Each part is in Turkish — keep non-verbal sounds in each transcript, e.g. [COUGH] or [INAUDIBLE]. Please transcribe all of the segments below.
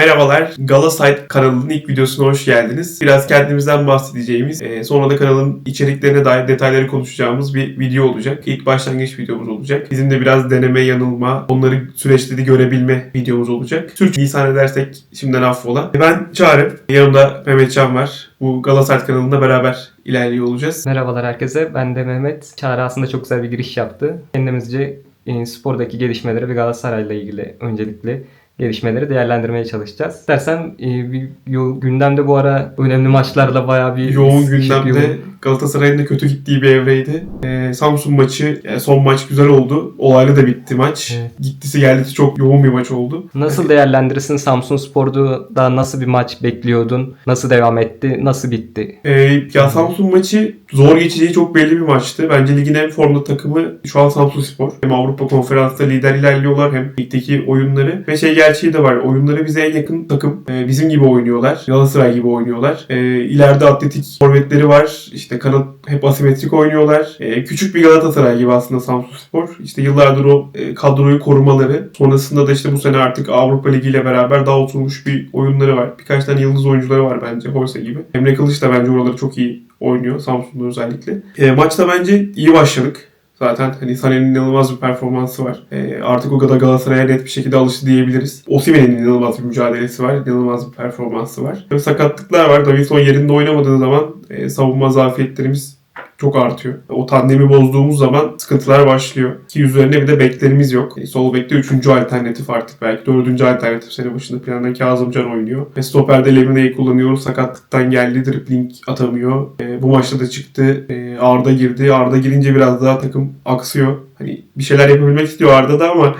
Merhabalar, Galasite kanalının ilk videosuna hoş geldiniz. Biraz kendimizden bahsedeceğimiz, e, sonra da kanalın içeriklerine dair detayları konuşacağımız bir video olacak. İlk başlangıç videomuz olacak. Bizim de biraz deneme, yanılma, onları süreçte de görebilme videomuz olacak. Türk lisan edersek şimdiden affola. Ben Çağrı, yanımda Mehmet Can var. Bu Galasite kanalında beraber ilerliyor olacağız. Merhabalar herkese. Ben de Mehmet. Çağrı aslında çok güzel bir giriş yaptı. Kendimizce e, spordaki gelişmeleri ve Galatasaray'la ilgili öncelikle gelişmeleri değerlendirmeye çalışacağız. İstersen e, bir yo- gündemde bu ara önemli maçlarla bayağı bir Yoğun gündemde Galatasaray'ın da kötü gittiği bir evreydi. Ee, Samsun maçı, yani son maç güzel oldu. Olaylı da bitti maç. Evet. Gittisi geldisi çok yoğun bir maç oldu. Nasıl değerlendirirsin Samsun Spor'da da nasıl bir maç bekliyordun? Nasıl devam etti? Nasıl bitti? Ee, ya Samsun maçı zor geçeceği çok belli bir maçtı. Bence ligin en formda takımı şu an Samsun Spor. Hem Avrupa Konferans'ta lider ilerliyorlar hem ligdeki oyunları. Ve şey gerçeği de var. Oyunları bize en yakın takım. Ee, bizim gibi oynuyorlar. Galatasaray gibi oynuyorlar. Ee, ileride atletik forvetleri var. İşte kanat hep asimetrik oynuyorlar. Ee, küçük bir Galatasaray gibi aslında Samsun Spor. İşte yıllardır o e, kadroyu korumaları. Sonrasında da işte bu sene artık Avrupa Ligi ile beraber daha oturmuş bir oyunları var. Birkaç tane yıldız oyuncuları var bence. Hoysa gibi. Emre Kılıç da bence oraları çok iyi oynuyor. Samsun'da özellikle. E, maçta bence iyi başladık. Zaten hani Sané'nin inanılmaz bir performansı var. E, artık o kadar Galatasaray'a net bir şekilde alıştı diyebiliriz. Osimhen'in inanılmaz bir mücadelesi var. inanılmaz bir performansı var. Ve sakatlıklar var. Davinson yerinde oynamadığı zaman e, savunma zafiyetlerimiz çok artıyor. O tandemi bozduğumuz zaman sıkıntılar başlıyor. Ki üzerine bir de beklerimiz yok. E, sol bekte üçüncü alternatif artık belki. Dördüncü alternatif sene başında planda Kazımcan oynuyor. Ve stoperde Lemine'yi kullanıyoruz. Sakatlıktan geldi. Dribbling atamıyor. E, bu maçta da çıktı. E, Arda girdi. Arda girince biraz daha takım aksıyor. Hani bir şeyler yapabilmek istiyor Arda da ama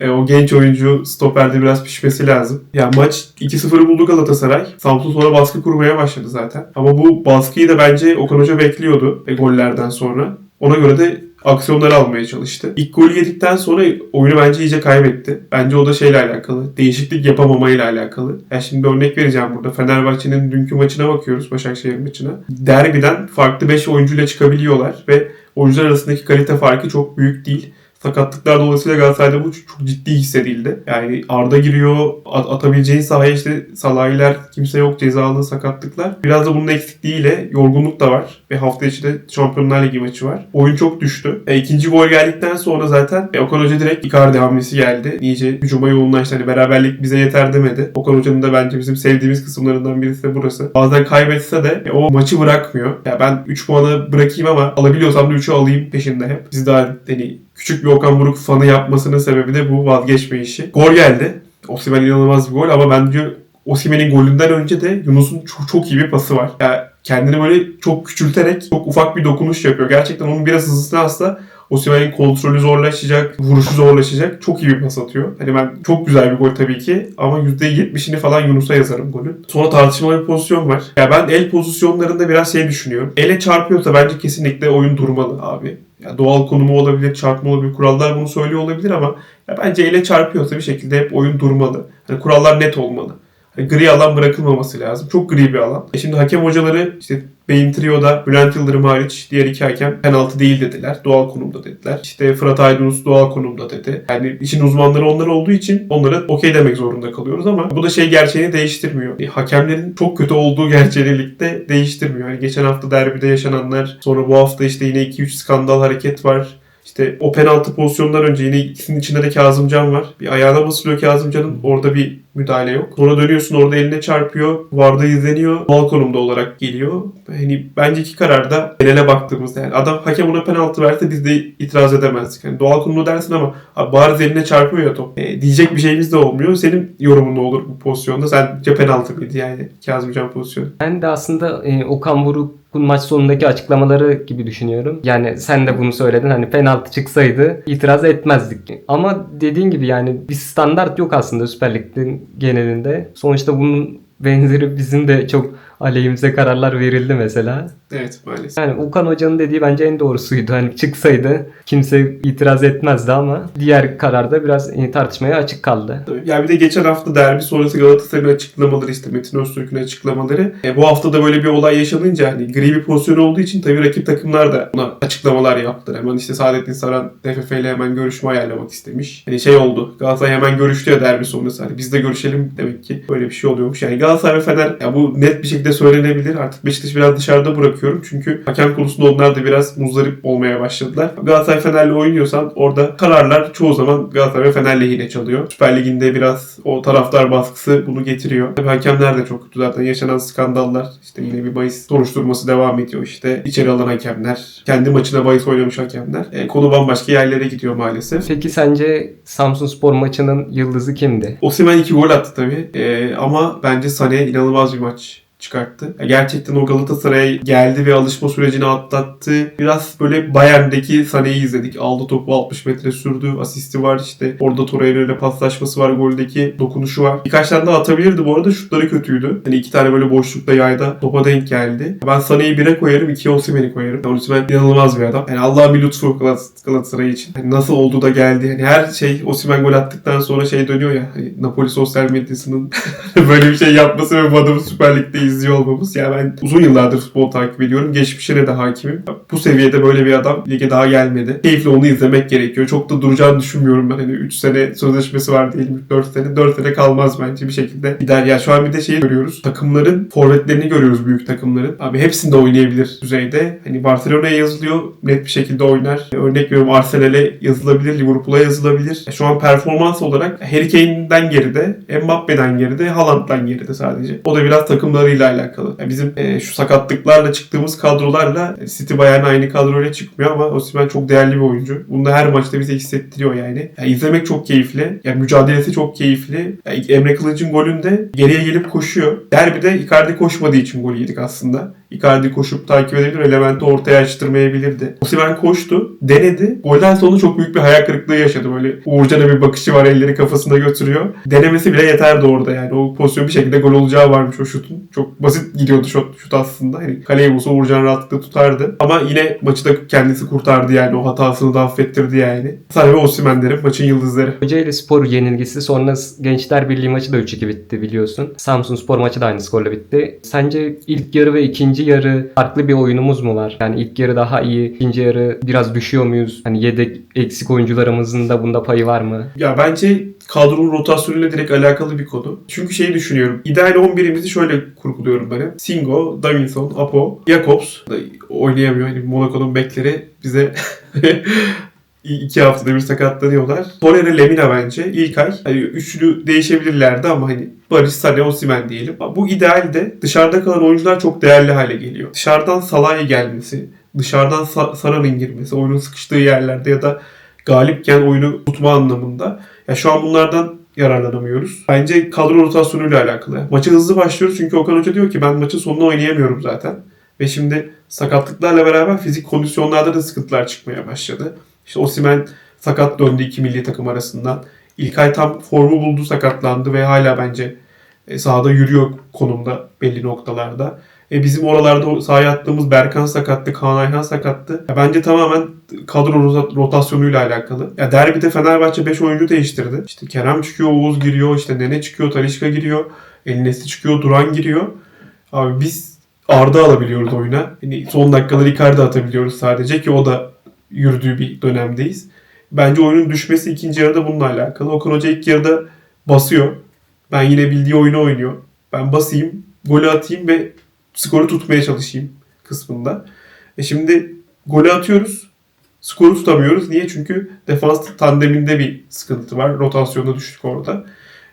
e, o genç oyuncu stoperde biraz pişmesi lazım. Ya maç 2-0'ı buldu Galatasaray. Samsun sonra baskı kurmaya başladı zaten. Ama bu baskıyı da bence Okan Hoca bekliyordu e, gollerden sonra. Ona göre de aksiyonları almaya çalıştı. İlk golü yedikten sonra oyunu bence iyice kaybetti. Bence o da şeyle alakalı. Değişiklik yapamamayla alakalı. Ya şimdi örnek vereceğim burada. Fenerbahçe'nin dünkü maçına bakıyoruz. Başakşehir maçına. Derbiden farklı 5 oyuncuyla çıkabiliyorlar ve oyuncular arasındaki kalite farkı çok büyük değil. Sakatlıklar dolayısıyla Galatasaray'da bu çok ciddi hissedildi. Yani Arda giriyor, at- atabileceğin sahaya işte Salahiler, kimse yok, cezalı sakatlıklar. Biraz da bunun eksikliğiyle yorgunluk da var. Ve hafta içi de Şampiyonlar Ligi maçı var. Oyun çok düştü. E, ikinci gol geldikten sonra zaten e, Okan Hoca direkt Icardi hamlesi geldi. İyice hücuma yoğunlaştı. Hani beraberlik bize yeter demedi. Okan Hoca'nın da bence bizim sevdiğimiz kısımlarından birisi de burası. Bazen kaybetse de e, o maçı bırakmıyor. Ya ben 3 puanı bırakayım ama alabiliyorsam da 3'ü alayım peşinde hep. Biz daha hani küçük bir Okan Buruk fanı yapmasının sebebi de bu vazgeçme işi. Gol geldi. Osimhen inanılmaz bir gol ama bence Osimhen'in golünden önce de Yunus'un çok, çok iyi bir pası var. Ya kendini böyle çok küçülterek çok ufak bir dokunuş yapıyor. Gerçekten onun biraz hızlısı aslında Osimhen'in kontrolü zorlaşacak, vuruşu zorlaşacak. Çok iyi bir pas atıyor. Hani ben çok güzel bir gol tabii ki ama %70'ini falan Yunus'a yazarım golün. Sonra tartışmalı bir pozisyon var. Ya ben el pozisyonlarında biraz şey düşünüyorum. Ele çarpıyorsa bence kesinlikle oyun durmalı abi. Ya doğal konumu olabilir, çarpma olabilir, kurallar bunu söylüyor olabilir ama ya bence ele çarpıyorsa bir şekilde hep oyun durmalı. Hani kurallar net olmalı. Hani gri alan bırakılmaması lazım. Çok gri bir alan. E şimdi hakem hocaları işte Beyin Trio'da Bülent Yıldırım hariç diğer iki hakem penaltı değil dediler. Doğal konumda dediler. İşte Fırat Aydınus doğal konumda dedi. Yani işin uzmanları onlar olduğu için onlara okey demek zorunda kalıyoruz ama bu da şey gerçeğini değiştirmiyor. E, hakemlerin çok kötü olduğu gerçeğini ligde değiştirmiyor. Yani geçen hafta derbide yaşananlar sonra bu hafta işte yine 2-3 skandal hareket var. İşte o penaltı pozisyonundan önce yine ikisinin içinde de Kazımcan var. Bir ayağına basılıyor Kazımcan'ın. Orada bir müdahale yok. Sonra dönüyorsun orada eline çarpıyor. Varda izleniyor. Doğal konumda olarak geliyor. Hani bence iki kararda genele baktığımızda yani adam hakem ona penaltı verse biz de itiraz edemezdik. Yani doğal konumda dersin ama abi bariz eline çarpıyor ya top. E, diyecek bir şeyimiz de olmuyor. Senin yorumun ne olur bu pozisyonda? Sence penaltı mıydı yani Kazımcan pozisyonu? Ben de aslında e, Okan Buruk'un maç sonundaki açıklamaları gibi düşünüyorum. Yani sen de bunu söyledin. Hani penaltı çıksaydı itiraz etmezdik. Ama dediğin gibi yani bir standart yok aslında Süper Lig'in genelinde. Sonuçta bunun benzeri bizim de çok aleyhimize kararlar verildi mesela. Evet maalesef. Yani Okan Hoca'nın dediği bence en doğrusuydu. Hani çıksaydı kimse itiraz etmezdi ama diğer kararda biraz e, tartışmaya açık kaldı. Tabii. Ya bir de geçen hafta derbi sonrası Galatasaray'ın açıklamaları işte Metin Öztürk'ün açıklamaları. E, bu hafta da böyle bir olay yaşanınca hani gri bir pozisyon olduğu için tabii rakip takımlar da ona açıklamalar yaptılar. Hemen işte Saadettin Saran TFF ile hemen görüşme ayarlamak istemiş. Hani şey oldu. Galatasaray hemen görüştü ya derbi sonrası. Hani biz de görüşelim demek ki böyle bir şey oluyormuş. Yani Galatasaray ve Fener ya bu net bir şekilde söylenebilir. Artık Beşiktaş biraz dışarıda bırakıyorum. Çünkü hakem konusunda onlar da biraz muzdarip olmaya başladılar. Galatasaray Fener'le oynuyorsan orada kararlar çoğu zaman Galatasaray ve Fener lehine çalıyor. Süper Lig'inde biraz o taraftar baskısı bunu getiriyor. Tabii hakemler de çok kötü zaten. Yaşanan skandallar işte yine bir bahis soruşturması devam ediyor işte. İçeri alan hakemler, kendi maçına bahis oynamış hakemler. E, konu bambaşka yerlere gidiyor maalesef. Peki sence Samsun Spor maçının yıldızı kimdi? Osimhen iki gol attı tabii. E, ama bence Sané inanılmaz bir maç çıkarttı. Gerçekten o Galatasaray'a geldi ve alışma sürecini atlattı. Biraz böyle Bayern'deki Sané'yi izledik. Aldı topu 60 metre sürdü. Asisti var işte. Orada Torreira ile paslaşması var. Goldeki dokunuşu var. Birkaç tane daha atabilirdi bu arada. Şutları kötüydü. Hani iki tane böyle boşlukta yayda topa denk geldi. Ben Sané'yi 1'e koyarım. 2'ye Osimhen'i koyarım. Yani Osimhen inanılmaz bir adam. Yani Allah'ın bir lütfu Galat- Galatasaray için. Hani nasıl oldu da geldi. Hani her şey Osimhen gol attıktan sonra şey dönüyor ya. Hani Napoli sosyal medyasının [LAUGHS] böyle bir şey yapması ve bu adamı Süper Lig'de izliyor olmamız. Yani ben uzun yıllardır futbol takip ediyorum. Geçmişine de hakimim. Bu seviyede böyle bir adam lige daha gelmedi. Keyifli onu izlemek gerekiyor. Çok da duracağını düşünmüyorum ben. Hani 3 sene sözleşmesi var diyelim. 4 sene. 4 sene kalmaz bence bir şekilde gider. Ya şu an bir de şeyi görüyoruz. Takımların forvetlerini görüyoruz büyük takımların. Abi hepsinde oynayabilir düzeyde. Hani Barcelona'ya yazılıyor. Net bir şekilde oynar. Örnek veriyorum Arsenal'e yazılabilir. Liverpool'a yazılabilir. Şu an performans olarak Harry Kane'den geride, Mbappe'den geride, Haaland'dan geride sadece. O da biraz takımlarıyla alakalı. Yani bizim e, şu sakatlıklarla çıktığımız kadrolarla e, City Bayern aynı kadroyla çıkmıyor ama Osimhen çok değerli bir oyuncu. Bunu da her maçta bize hissettiriyor yani. yani izlemek çok keyifli. Yani mücadelesi çok keyifli. Yani Emre Kılıç'ın golünde geriye gelip koşuyor. Derbide Icardi koşmadığı için gol yedik aslında. Icardi koşup takip edebilir, elementi ortaya açtırmayabilirdi. Osimhen koştu, denedi. Golden sonra çok büyük bir hayal kırıklığı yaşadı. Böyle Uğurcan'a bir bakışı var, elleri kafasında götürüyor. Denemesi bile yeterdi orada yani. O pozisyon bir şekilde gol olacağı varmış o şutun. Çok basit gidiyordu şut, şut aslında. Hani kaleye bulsa Uğurcan rahatlıkla tutardı. Ama yine maçı da kendisi kurtardı yani. O hatasını da affettirdi yani. Sadece Osimhen derim, maçın yıldızları. Kocaeli Spor yenilgisi sonra Gençler Birliği maçı da 3-2 bitti biliyorsun. Samsun Spor maçı da aynı skorla bitti. Sence ilk yarı ve ikinci yarı farklı bir oyunumuz mu var? Yani ilk yarı daha iyi, ikinci yarı biraz düşüyor muyuz? Hani yedek eksik oyuncularımızın da bunda payı var mı? Ya bence kadronun rotasyonuyla direkt alakalı bir konu. Çünkü şeyi düşünüyorum. İdeal 11'imizi şöyle kurguluyorum ben. Singo, Davinson, Apo, Jakobs da oynayamıyor. Hani Monaco'nun bekleri bize [LAUGHS] iki haftada bir sakatlanıyorlar. Torreira Lemina bence ilk ay. Hani üçlü değişebilirlerdi ama hani Barış, Sané, Osimhen diyelim. Bu idealde dışarıda kalan oyuncular çok değerli hale geliyor. Dışarıdan Salah'a gelmesi, dışarıdan Sa- Sara'nın girmesi, oyunun sıkıştığı yerlerde ya da galipken oyunu tutma anlamında. Ya şu an bunlardan yararlanamıyoruz. Bence kadro rotasyonuyla alakalı. Maçı hızlı başlıyoruz çünkü Okan Hoca diyor ki ben maçın sonunu oynayamıyorum zaten. Ve şimdi sakatlıklarla beraber fizik kondisyonlarda da sıkıntılar çıkmaya başladı. İşte Osimhen sakat döndü iki milli takım arasından. İlkay tam formu buldu sakatlandı ve hala bence e, sahada yürüyor konumda belli noktalarda. E bizim oralarda sahaya attığımız Berkan sakattı, Kaan Ayhan sakattı. Ya bence tamamen kadro rota- rotasyonuyla alakalı. Ya derbide Fenerbahçe 5 oyuncu değiştirdi. İşte Kerem çıkıyor, Oğuz giriyor, işte Nene çıkıyor, Talişka giriyor, Elinesi çıkıyor, Duran giriyor. Abi biz Arda alabiliyoruz oyuna. Yani son dakikaları Icardi atabiliyoruz sadece ki o da yürüdüğü bir dönemdeyiz. Bence oyunun düşmesi ikinci yarıda bununla alakalı. Okan Hoca ilk yarıda basıyor. Ben yine bildiği oyunu oynuyor. Ben basayım, golü atayım ve skoru tutmaya çalışayım kısmında. E şimdi golü atıyoruz. Skoru tutamıyoruz. Niye? Çünkü defans tandeminde bir sıkıntı var. Rotasyonda düştük orada.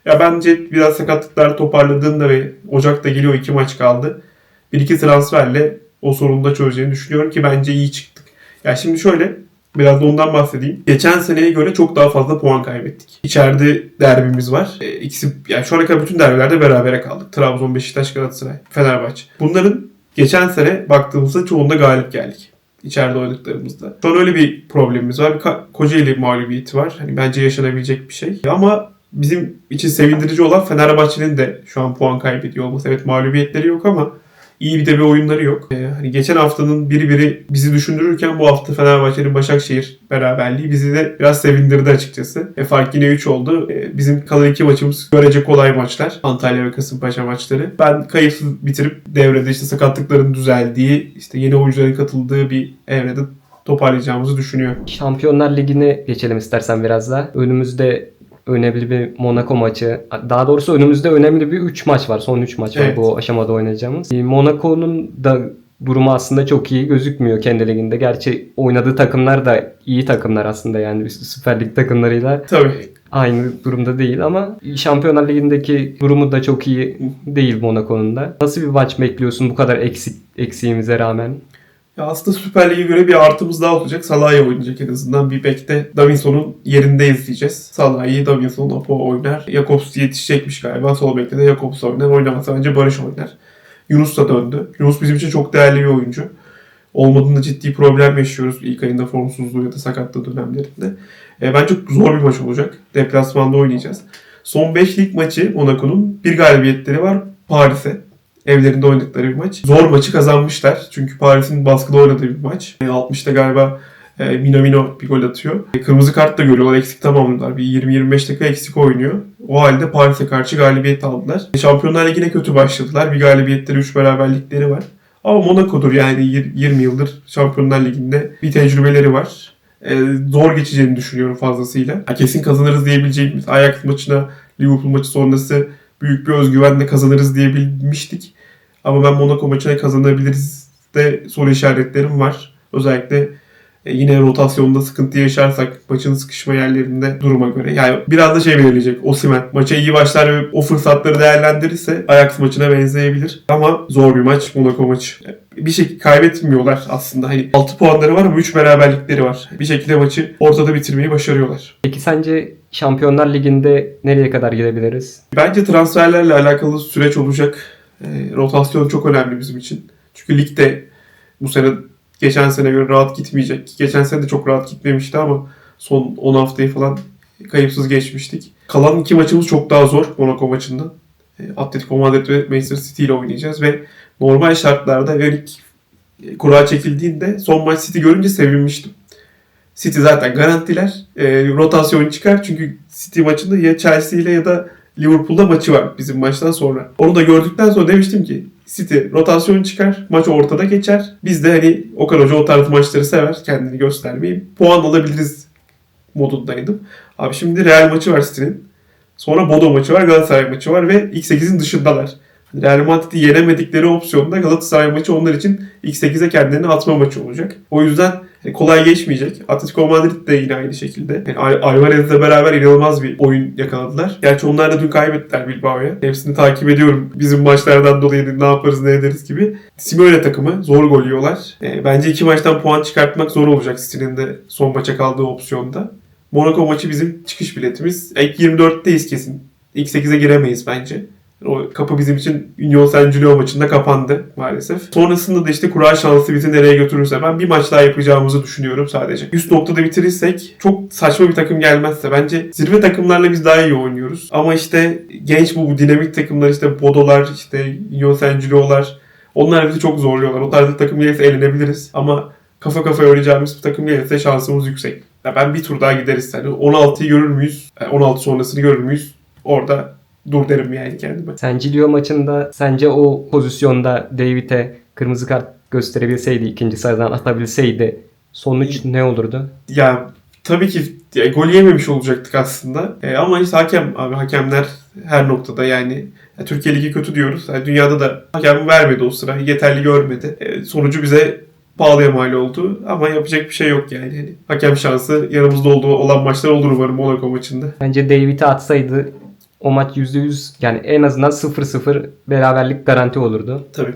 Ya bence biraz sakatlıklar toparladığında ve Ocak'ta geliyor iki maç kaldı. Bir iki transferle o sorunu da çözeceğini düşünüyorum ki bence iyi çıktık. Ya şimdi şöyle biraz da ondan bahsedeyim. Geçen seneye göre çok daha fazla puan kaybettik. İçeride derbimiz var. E, ikisi yani şu ana kadar bütün derbilerde berabere kaldık. Trabzon, Beşiktaş, Galatasaray, Fenerbahçe. Bunların geçen sene baktığımızda çoğunda galip geldik. İçeride oynadıklarımızda. Şu an öyle bir problemimiz var. Bir Kocaeli mağlubiyeti var. Hani bence yaşanabilecek bir şey. Ama bizim için sevindirici olan Fenerbahçe'nin de şu an puan kaybediyor olması. Evet mağlubiyetleri yok ama iyi bir de bir oyunları yok. Ee, hani geçen haftanın biri biri bizi düşündürürken bu hafta Fenerbahçe'nin Başakşehir beraberliği bizi de biraz sevindirdi açıkçası. E, fark yine 3 oldu. E, bizim kalan iki maçımız görece kolay maçlar. Antalya ve Kasımpaşa maçları. Ben kayıpsız bitirip devrede işte sakatlıkların düzeldiği, işte yeni oyuncuların katıldığı bir evrede toparlayacağımızı düşünüyorum. Şampiyonlar Ligi'ne geçelim istersen biraz da. Önümüzde önemli bir Monaco maçı. Daha doğrusu önümüzde önemli bir 3 maç var. Son 3 maç var Evet. bu aşamada oynayacağımız. E, Monaco'nun da durumu aslında çok iyi gözükmüyor kendi liginde. Gerçi oynadığı takımlar da iyi takımlar aslında yani Süper Lig takımlarıyla Tabii. aynı durumda değil ama Şampiyonlar Ligi'ndeki durumu da çok iyi değil Monaco'nun da. Nasıl bir maç bekliyorsun bu kadar eksik eksiğimize rağmen? Ya aslında Süper Lig'e göre bir artımız daha olacak. Salah'ya oynayacak en azından. Bir bekte Davinson'un yerinde izleyeceğiz. Salah'ı, Davinson, Apo oynar. Jakobs yetişecekmiş galiba. Sol bekte de Jakobs oynar. Oynamasa bence Barış oynar. Yunus da döndü. Yunus bizim için çok değerli bir oyuncu. Olmadığında ciddi problem yaşıyoruz ilk ayında formsuzluğu ya da sakatlığı dönemlerinde. E, bence zor bir maç olacak. Deplasmanda oynayacağız. Son 5 lig maçı Monaco'nun bir galibiyetleri var Paris'e. Evlerinde oynadıkları bir maç. Zor maçı kazanmışlar. Çünkü Paris'in baskıda oynadığı bir maç. E, 60'ta galiba e, Minamino bir gol atıyor. E, kırmızı kart da görüyorlar. Eksik tamamladılar. Bir 20-25 dakika eksik oynuyor. O halde Paris'e karşı galibiyet aldılar. E, Şampiyonlar Ligi'ne kötü başladılar. Bir galibiyetleri, 3 beraberlikleri var. Ama Monaco'dur yani yir- 20 yıldır Şampiyonlar Ligi'nde bir tecrübeleri var. E, zor geçeceğini düşünüyorum fazlasıyla. Kesin kazanırız diyebileceğimiz Ajax maçına, Liverpool maçı sonrası büyük bir özgüvenle kazanırız diyebilmiştik. Ama ben Monaco maçına kazanabiliriz de soru işaretlerim var. Özellikle yine rotasyonda sıkıntı yaşarsak maçın sıkışma yerlerinde duruma göre. Yani biraz da şey belirleyecek. Osimhen maça iyi başlar ve o fırsatları değerlendirirse Ajax maçına benzeyebilir. Ama zor bir maç Monaco maçı. Bir şey kaybetmiyorlar aslında. Hani 6 puanları var ama 3 beraberlikleri var. Bir şekilde maçı ortada bitirmeyi başarıyorlar. Peki sence Şampiyonlar Ligi'nde nereye kadar gidebiliriz? Bence transferlerle alakalı süreç olacak. E, rotasyon çok önemli bizim için. Çünkü ligde bu sene geçen sene göre rahat gitmeyecek. Geçen sene de çok rahat gitmemişti ama son 10 haftayı falan kayıpsız geçmiştik. Kalan iki maçımız çok daha zor Monaco maçından. E, Atletico Madrid ve Manchester City ile oynayacağız ve normal şartlarda lig e, kura çekildiğinde son maç City görünce sevinmiştim. City zaten garantiler. E, rotasyon çıkar çünkü City maçında ya Chelsea ile ya da Liverpool'da maçı var bizim maçtan sonra. Onu da gördükten sonra demiştim ki City rotasyon çıkar, maç ortada geçer. Biz de hani Okan Hoca o tarz maçları sever, kendini göstermeyi. Puan alabiliriz modundaydım. Abi şimdi Real maçı var City'nin. Sonra Bodo maçı var, Galatasaray maçı var ve X8'in dışındalar. Real Madrid'i yenemedikleri opsiyonda Galatasaray maçı onlar için X8'e kendilerini atma maçı olacak. O yüzden hani kolay geçmeyecek. Atletico Madrid de yine aynı şekilde. Yani Al- Alvarez'le beraber inanılmaz bir oyun yakaladılar. Gerçi onlar da dün kaybettiler Bilbao'ya. Hepsini takip ediyorum. Bizim maçlardan dolayı ne yaparız ne ederiz gibi. Simeone takımı zor gol yiyorlar. E, bence iki maçtan puan çıkartmak zor olacak City'nin de son maça kaldığı opsiyonda. Monaco maçı bizim çıkış biletimiz. İlk 24'teyiz kesin. İlk 8'e giremeyiz bence. O kapı bizim için Union Saint Gilloise maçında kapandı maalesef. Sonrasında da işte kura şansı bizi nereye götürürse ben bir maç daha yapacağımızı düşünüyorum sadece. Üst noktada bitirirsek çok saçma bir takım gelmezse bence zirve takımlarla biz daha iyi oynuyoruz. Ama işte genç bu, bu dinamik takımlar işte Bodolar, işte Union Gilloise'lar onlar bizi çok zorluyorlar. O tarz bir takım gelirse eğlenebiliriz. Ama kafa kafaya oynayacağımız bir takım gelirse şansımız yüksek. Ya ben bir tur daha gideriz. Yani 16'yı görür müyüz? Yani 16 sonrasını görür müyüz? Orada dur derim yani kendime. Sen Cilio maçında sence o pozisyonda David'e kırmızı kart gösterebilseydi, ikinci sayıdan atabilseydi sonuç ne olurdu? Ya tabii ki ya, gol yememiş olacaktık aslında. E, ama işte hakem abi hakemler her noktada yani ya, Türkiye Ligi kötü diyoruz. Yani dünyada da hakem vermedi o sıra. Yeterli görmedi. E, sonucu bize pahalıya mal oldu. Ama yapacak bir şey yok yani. Hani hakem şansı yanımızda olduğu olan maçlar olur umarım Monaco maçında. Bence David'e atsaydı o maç %100 yani en azından 0-0 beraberlik garanti olurdu. Tabii.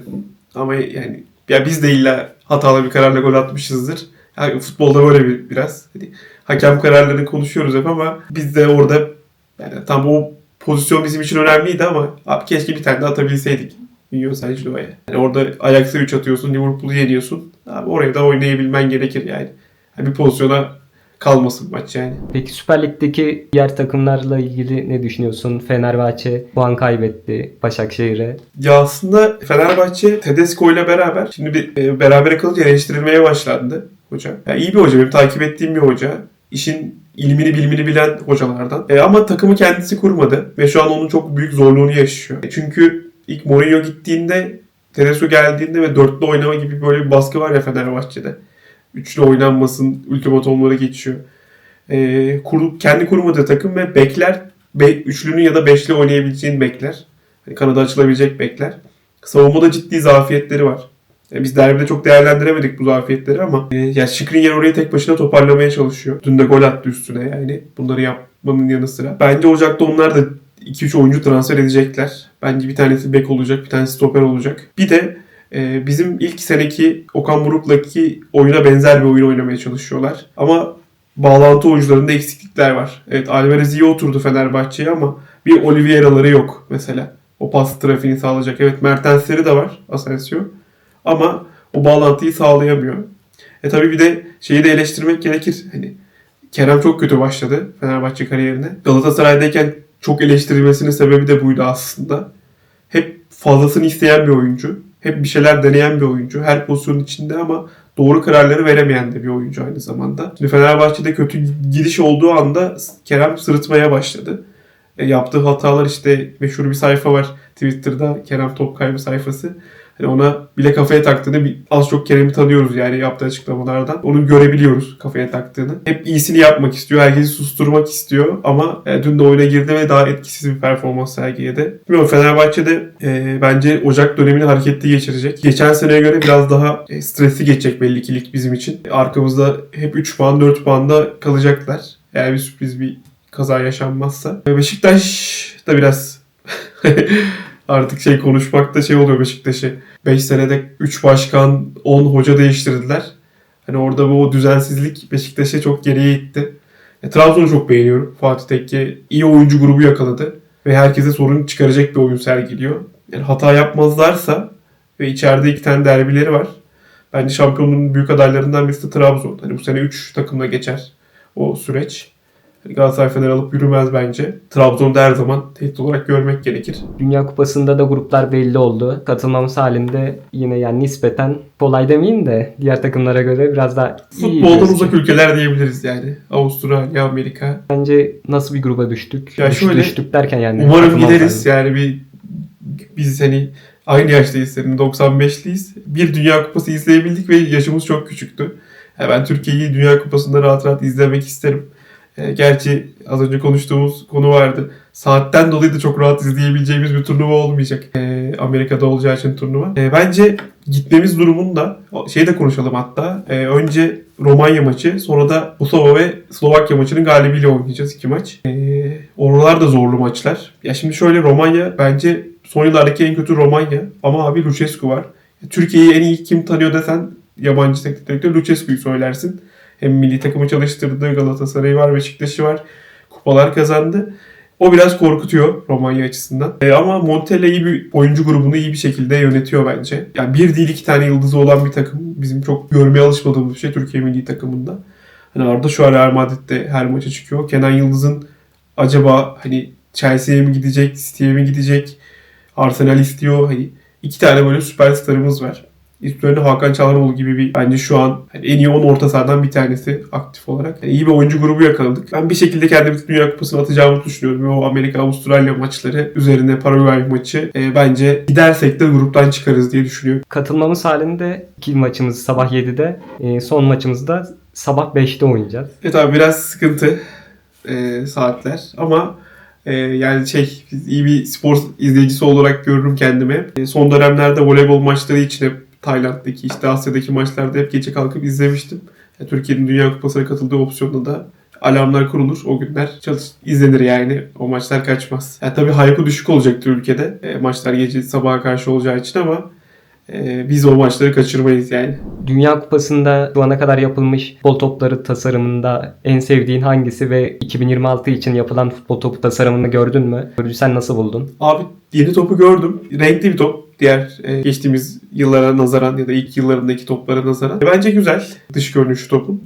Ama yani ya biz de illa hatalı bir kararla gol atmışızdır. Yani futbolda böyle bir biraz. Hani hakem kararlarını konuşuyoruz hep ama biz de orada yani tam o pozisyon bizim için önemliydi ama abi keşke bir tane de atabilseydik. Union Saint Gillois'e. Yani orada Ajax'a 3 atıyorsun, Liverpool'u yeniyorsun. Abi oraya da oynayabilmen gerekir yani. yani bir pozisyona kalmasın maç yani. Peki Süper Lig'deki diğer takımlarla ilgili ne düşünüyorsun? Fenerbahçe puan kaybetti Başakşehir'e. Ya aslında Fenerbahçe Tedesco ile beraber şimdi bir e, berabere kalınca eleştirilmeye başlandı hoca. Ya iyi bir hoca, benim takip ettiğim bir hoca. İşin ilmini bilimini bilen hocalardan. E, ama takımı kendisi kurmadı ve şu an onun çok büyük zorluğunu yaşıyor. E, çünkü ilk Mourinho gittiğinde Tedesco geldiğinde ve dörtlü oynama gibi böyle bir baskı var ya Fenerbahçe'de. Üçlü oynanmasın, ultimatomları geçiyor. E, kur, kendi kurmadığı takım ve bekler, be, üçlünün ya da beşli oynayabileceğin bekler. Hani kanada açılabilecek bekler. Savunmada ciddi zafiyetleri var. E, biz derbide çok değerlendiremedik bu zafiyetleri ama e, ya Skriniar orayı tek başına toparlamaya çalışıyor. Dün de gol attı üstüne yani. Bunları yapmanın yanı sıra. Bence Ocak'ta onlar da 2-3 oyuncu transfer edecekler. Bence bir tanesi bek olacak, bir tanesi stoper olacak. Bir de e, bizim ilk seneki Okan Buruk'laki oyuna benzer bir oyun oynamaya çalışıyorlar. Ama bağlantı oyuncularında eksiklikler var. Evet Alvarez iyi oturdu Fenerbahçe'ye ama bir Oliveira'ları yok mesela. O pas trafiğini sağlayacak. Evet Mertensleri de var Asensio. Ama o bağlantıyı sağlayamıyor. E tabii bir de şeyi de eleştirmek gerekir. Hani Kerem çok kötü başladı Fenerbahçe kariyerine. Galatasaray'dayken çok eleştirilmesinin sebebi de buydu aslında. Hep fazlasını isteyen bir oyuncu. Hep bir şeyler deneyen bir oyuncu. Her pozisyonun içinde ama doğru kararları veremeyen de bir oyuncu aynı zamanda. Şimdi Fenerbahçe'de kötü gidiş olduğu anda Kerem sırıtmaya başladı. E, yaptığı hatalar işte meşhur bir sayfa var Twitter'da Kerem Topkaybı sayfası. Hani ona bile kafaya taktığını az çok Kerem'i tanıyoruz yani yaptığı açıklamalardan. Onu görebiliyoruz kafaya taktığını. Hep iyisini yapmak istiyor. Herkesi susturmak istiyor. Ama e, dün de oyuna girdi ve daha etkisiz bir performans sergiledi. Bilmiyorum Fenerbahçe'de e, bence Ocak dönemini hareketli geçirecek. Geçen seneye göre biraz daha e, stresli geçecek belli ki lig bizim için. Arkamızda hep 3 puan 4 puanda kalacaklar. Eğer bir sürpriz bir kaza yaşanmazsa. Beşiktaş da biraz [LAUGHS] artık şey konuşmakta şey oluyor Beşiktaş'ı. 5 senede 3 başkan 10 hoca değiştirdiler. Hani orada bu düzensizlik Beşiktaş'ı çok geriye itti. E, Trabzon'u çok beğeniyorum. Fatih Tekke iyi oyuncu grubu yakaladı. Ve herkese sorun çıkaracak bir oyun sergiliyor. Yani hata yapmazlarsa ve içeride iki tane derbileri var. Bence şampiyonluğun büyük adaylarından birisi de Trabzon. Hani bu sene 3 takımla geçer o süreç. Galatasaray Fener alıp yürümez bence. Trabzon'da her zaman tehdit olarak görmek gerekir. Dünya Kupası'nda da gruplar belli oldu. Katılmamız halinde yine yani nispeten kolay demeyeyim de diğer takımlara göre biraz daha iyi. Futboldan uzak ülkeler diyebiliriz yani. Avustralya, Amerika. Bence nasıl bir gruba düştük? Ya Düş- şöyle, düştük derken yani. Umarım gideriz. halinde. Yani bir biz hani aynı yaştayız senin 95'liyiz. Bir Dünya Kupası izleyebildik ve yaşımız çok küçüktü. Yani ben Türkiye'yi Dünya Kupası'nda rahat rahat izlemek isterim. E, gerçi az önce konuştuğumuz konu vardı. Saatten dolayı da çok rahat izleyebileceğimiz bir turnuva olmayacak. E, Amerika'da olacağı için turnuva. E, bence gitmemiz durumunda şey de konuşalım hatta. Önce Romanya maçı sonra da Kosova ve Slovakya maçının galibiyle oynayacağız iki maç. Oralar da zorlu maçlar. Ya şimdi şöyle Romanya bence son yıllardaki en kötü Romanya. Ama abi Lucescu var. Türkiye'yi en iyi kim tanıyor desen yabancı teknik direktör Lucescu'yu söylersin. Hem milli takımı çalıştırdı, Galatasaray'ı var, Beşiktaş'ı var. Kupalar kazandı. O biraz korkutuyor Romanya açısından. E, ama Montella iyi bir oyuncu grubunu iyi bir şekilde yönetiyor bence. Yani bir değil iki tane yıldızı olan bir takım. Bizim çok görmeye alışmadığımız bir şey Türkiye milli takımında. Hani Arda şu an Real Madrid'de her maça çıkıyor. Kenan Yıldız'ın acaba hani Chelsea'ye mi gidecek, City'ye mi gidecek? Arsenal istiyor. Hani iki tane böyle süperstarımız var. Üstlerinde Hakan Çalhanoğlu gibi bir bence şu an hani en iyi 10 orta sahadan bir tanesi aktif olarak. Yani iyi bir oyuncu grubu yakaladık. Ben bir şekilde kendimizi Dünya Kupası'na atacağımızı düşünüyorum. Ve o Amerika-Avustralya maçları üzerine Paraguay maçı e, bence gidersek de gruptan çıkarız diye düşünüyorum. Katılmamız halinde iki maçımız sabah 7'de, e, son maçımız da sabah 5'te oynayacağız. Evet abi biraz sıkıntı e, saatler ama e, yani şey iyi bir spor izleyicisi olarak görürüm kendimi. E, son dönemlerde voleybol maçları için hep Tayland'daki işte Asya'daki maçlarda hep gece kalkıp izlemiştim. E, Türkiye'nin Dünya Kupası'na katıldığı opsiyonda da alarmlar kurulur. O günler çalış, izlenir yani. O maçlar kaçmaz. Yani tabii hype'ı düşük olacaktır ülkede. E, maçlar gece sabaha karşı olacağı için ama e, biz o maçları kaçırmayız yani. Dünya Kupası'nda şu ana kadar yapılmış futbol topları tasarımında en sevdiğin hangisi ve 2026 için yapılan futbol topu tasarımını gördün mü? Sen nasıl buldun? Abi yeni topu gördüm. Renkli bir top. Diğer e, geçtiğimiz yıllara nazaran ya da ilk yıllarındaki toplara nazaran. E, bence güzel dış görünüşü topun.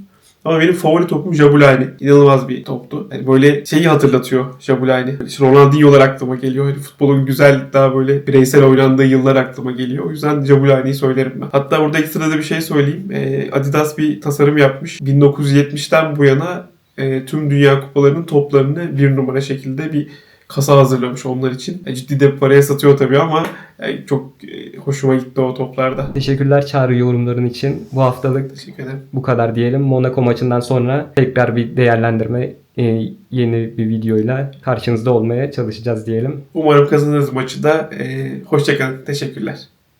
Ama benim favori topum Jabulani. İnanılmaz bir toptu. Yani böyle şeyi hatırlatıyor Jabulani. İşte Ronaldinho'lar aklıma geliyor. Hani futbolun güzel daha böyle bireysel oynandığı yıllar aklıma geliyor. O yüzden Jabulani'yi söylerim ben. Hatta burada ekstra da bir şey söyleyeyim. Ee, Adidas bir tasarım yapmış. 1970'ten bu yana e, tüm dünya kupalarının toplarını bir numara şekilde bir kasa hazırlamış onlar için. E, ciddi de paraya satıyor tabii ama e, çok e, hoşuma gitti o toplarda. Teşekkürler Çağrı yorumların için. Bu haftalık Teşekkür ederim. bu kadar diyelim. Monaco maçından sonra tekrar bir değerlendirme, e, yeni bir videoyla karşınızda olmaya çalışacağız diyelim. Umarım kazanırız maçı da. E, hoşçakalın. Teşekkürler.